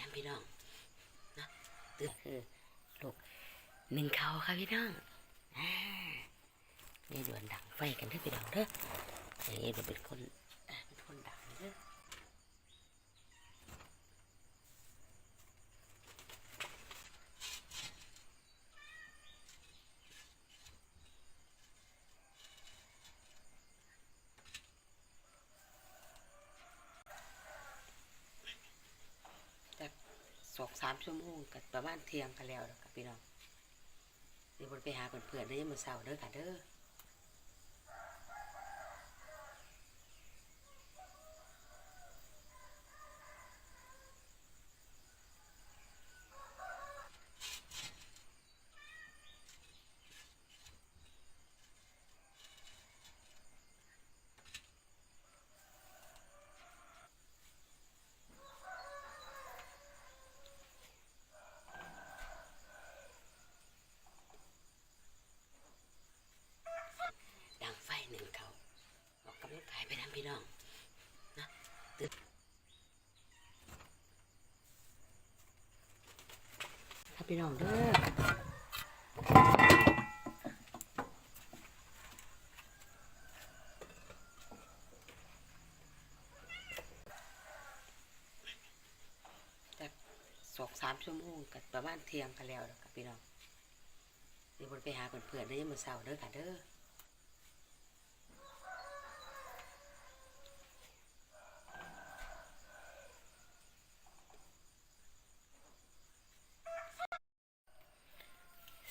นะพี่น้องนะตื่นคือลูกหนึ่งเขาค่ะพี่น้องอ่านี่ด่วนดังไฟกันเถอะพี่น้องเด้ออย่างนี้เราเป็นคนดังเด้อ จาก สองสามชั่วโมงกับประมาณเที่ยงกันแล้วนะครับพี่น้องเดี๋ยวบนไปหาเพื่อนๆได้ยังมือเสาร์เด้อค่ะเด้อดังไฟหนึ่งเขาออกกำลังกายไปทำพี่น้องนะตื่นครับ พี่น้องเด้อแต่สองสามชั่วโมงกับประมาณเที่ยงกันแล้วกับพี่น้องเดี๋ยวบนไปหาเพื่อนๆได้ยังมือเสาร์เด้อค่ะเด้อ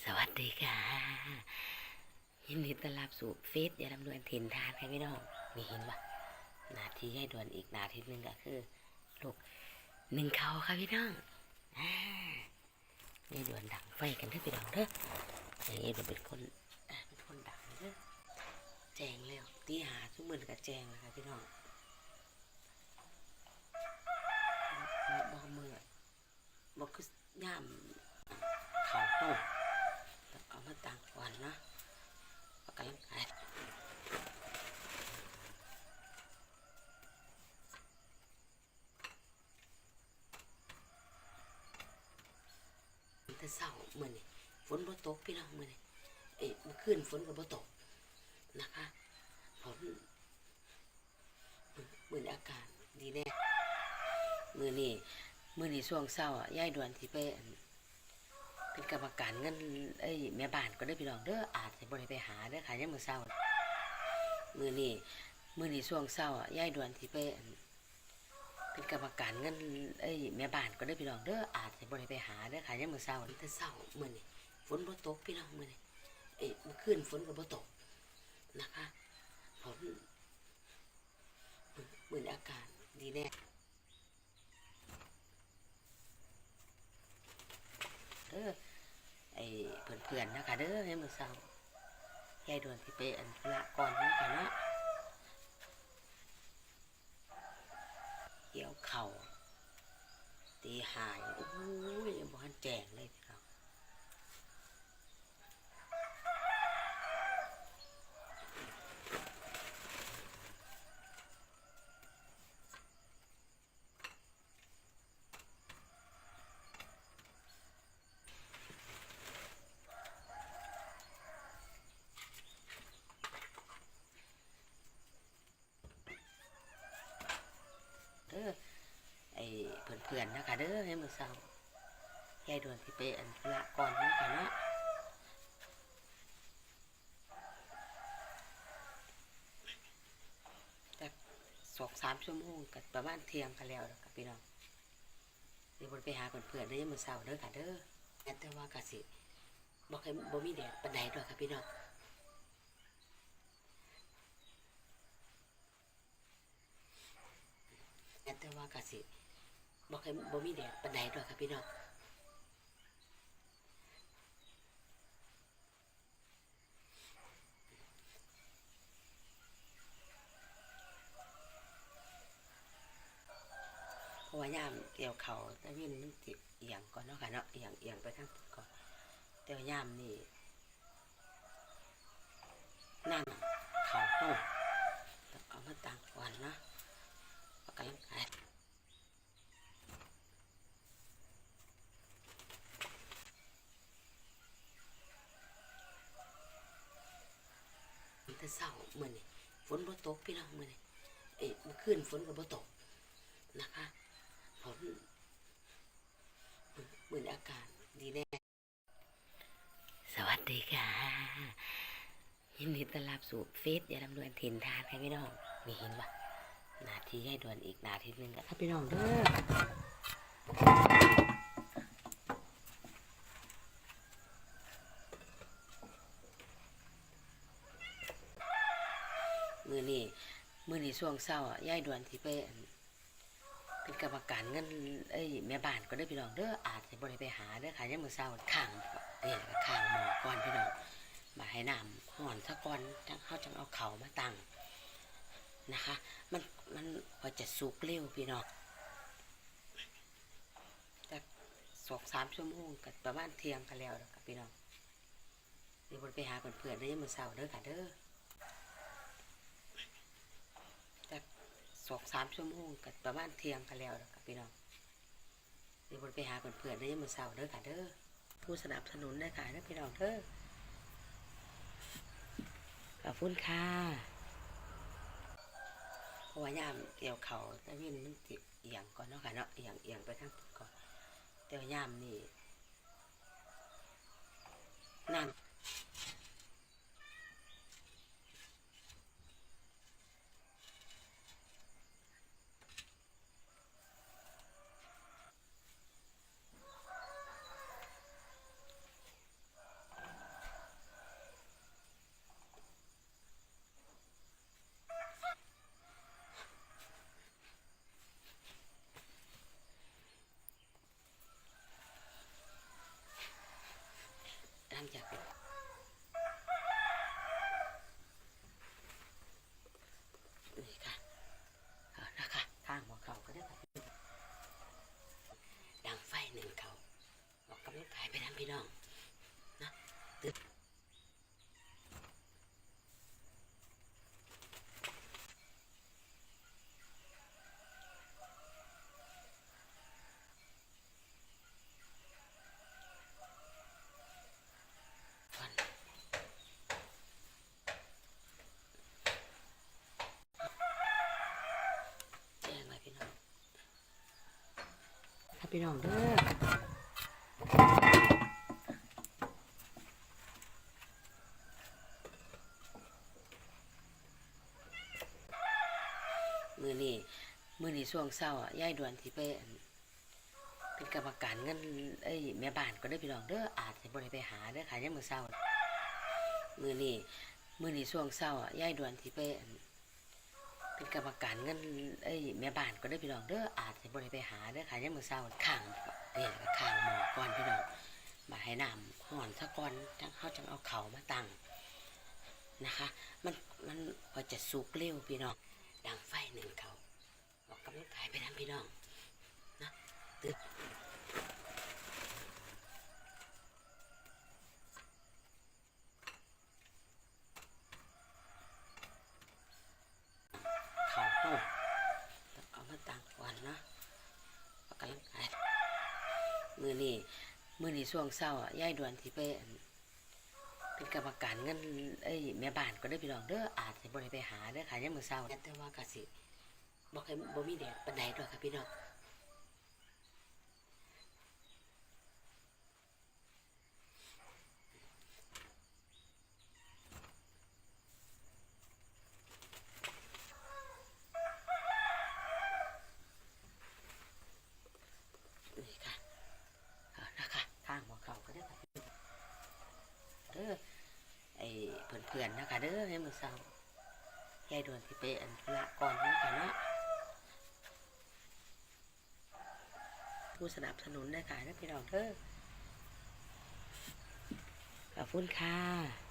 สวัสดีค่ะ ยินดี ต้อนรับสู่เฟซยาดำดวนถิ่นทานค่ะพี่น้อง มีเห็นปะนาทีให้ด่วนอีกนาทีหนึ่งก็คือลูกหนึ่งเขาค่ะพี่น้องนี่ด่วนดังไฟกันเถอะพี่น้องเด้ออย่างนี้เราเป็นคนเป็นคนดังเด้อแจงแล้วตีหาทุกมือกับแจงแล้วค่ะพี่น้องบอกมือบอกคือย่ามเขาห้องเอามาต่างวันนะ แต่เศร้าเมื่อนี่ฝนบ่ตกพี่น้องเมื่อนี่เอ้ยเมื่อคืนฝนก็บ่ตกนะคะฝนเหมือนอากาศดีแน่เมือนี่เมือนี่ช่วงเศร้าอะย่ายด่วนที่ไปอั่น เป็นกรรมการเงินเอ้แม่บ้านก็ได้พี่น้องเด้ออาจจะบ่ได้ไปหาเด้อค่ะยังมือเช้ามือนี้มื้อนี้ช่วงเช้าอะยายด่วนที่ไปเป็นกรรมการเงินเอ้แม่บ้านก็ได้พี่น้องเด้ออาจจะบ่ได้ไปหาเด้อค่ะยังมือเช้าแต่เช้ามือนี้ฝนบ่ตกพี่น้องมือนี้เอ้มื่อคืนฝนก็บ่ตกนะคะฝนเหมือนอากาศดีแน่ เด้อไอ้เพื่อนๆนะคะเด้อให้มือเศร้ายายด่วนที่ไปอันธุระก่อนนี่กันเนาะเกี่ยวเข่าตีหายโอ้ยยังบ่ทันแจงเลยพี่น้องเด้อไอ้ เพื่อนๆนะคะเด้อให้มือเศร้ายายด่วนที่ไปอันธุระก่อนนี่กันเนาะจากสองสามชั่วโมงกับประมาณเที่ยงกันแล้วนะครับพี่น้องเดี๋ยวไปหาเพื่อนๆได้ยังมือเศร้าเด้อค่ะเด้อแต่ว่ากะสิบอกให้บ่มีแดดปานใดดอกค่ะพี่น้องแต่ว่ากะสิ บอกให้บ่มีแดดปานใดดอกค่ะพี่น้องเพราะว่ายามเกี่ยวเขาตะวินมันติเอียงก่อนเนาะค่ะเนาะเอียงเอียงไปทางก่อนแต่ว่ายามนี่นั่นเขาห้องเอามาต่างวันนะออกกำลังกาย มือนี้ฝนบ่ตกพี่น้องมือนี้เอ้ยมื่อคืนฝนก็บ่ตกนะคะฝนมือนอากาศดีแน่ สวัสดีค่ะยินดีต้อนรับสู่เฟซยาลำดวนถิ่นทานค่ะพี่น้องนี่เห็นปะนาทียายดวนอีกนาทีหนึงครับพี่น้องเด้อ นี่มือนี่ช่วงเศร้าอะยายดวนที่ไปเป็นกรรมการเงินเอ้ยแม่บ้านก็ได้พี่น้องเด้ออาจจะบ่ได้ไปหาเด้อค่ะยังมือเศร้าข้างเนี่ยก็ข้างหมอก่อนพี่น้องมาให้น้ำห่อนซะก่อนจังเขาจังเอาเขามาตั้งนะคะ มันมันพอจะสุกเร็วพี่น้องจากสองสามชั่วโมงกับประมาณเที่ยงกันแล้วนะครับพี่น้องเดี๋ยวไปหาเพื่อนๆได้ยังมือเศร้าเด้อค่ะเด้อจาก สองสามชั่วโมงกับประมาณเที่ยงกันแล้วนะครับพี่น้องเดี๋ยวไปหาเพื่อนๆได้ยังมือเศร้าเด้อค่ะเด้อผู้สนับสนุนได้ค่ะเด้อพี่น้องเด้อขอบคุณค่ะเพราะว่ายามเกี่ยวเขาแต่วินมันติเอียงก่อนเนาะค่ะเนาะเอียงเอียงไปทางพุ่นก่อนแต่ว่ายามนี่นั่น หลังจากเป็นนี่ค่ะเอาละค่ะทางหัวเขาก็ได้ค่ะดังไฟหนึ่งเขาออกกำลังกายไปทำพี่น้องนะตื่น ฟันแจ้งไว้พี่น้องถ้า พี่น้องเด้อมือนี่มือนี่ช่วงเศร้าอะยายดวนที่ไปเป็นกรรมการเงินเอ้แม่บ้านก็ได้พี่น้องเด้ออาจจะบ่ได้ไปหาเด้อค่ะยังมือเศร้ามือนี่มือนี่ช่วงเศร้าอะยายดวนที่ไปอั่นเป็น กรรมการเงินไอ้แม่บ้านก็ได้พี่น้องเด้ออาจจะบริไปหาเด้อค่ะยังมือเศร้าข้างเนี่ยข้างหมอก่อนพี่น้องมาให้น้ำห่อนซะก่อนจังเขาจังเอาเขามาตั้งนะคะ มันมันพอจะสุกเร็วพี่น้องดังไฟหนึ่งเขาออกกำลังกายไปทำพี่น้องนะตื่นเขาโอ้เอามาตั้งก่อนเนาะออกกำลังกายมือนี่มือนี่ ช่วงเศร้าอะยายดวนที่ไปเป็นกรรมการเงินไอ้แม่บ้านก็ได้พี่น้องเด้ออาจจะบ่ได้ไปหาเด้อค่ะยังมือเศร้าแต่ว่ากสิบ่เคยบ่มีแดดปานใดดอกค่ะพี่น้อง นี่ค่ะเอาละค่ะทางหัวเขาก็ได้ค่ะเด้อไอ้เพื่อนๆนะ คะเด้อให้มือเศร้ายายด่วนที่ไปอันละก่อนนะค่ะเนาะผู้สนับสนุนนะคะนะพี่น้องเด้อขอบคุณค่ะ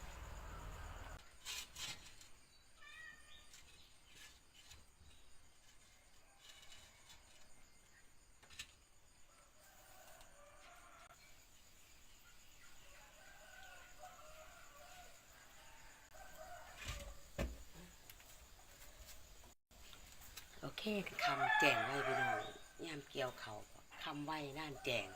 เทศคำแจงไว้พี่น้องยามเกี่ยวเขาคำไว้น่านแจง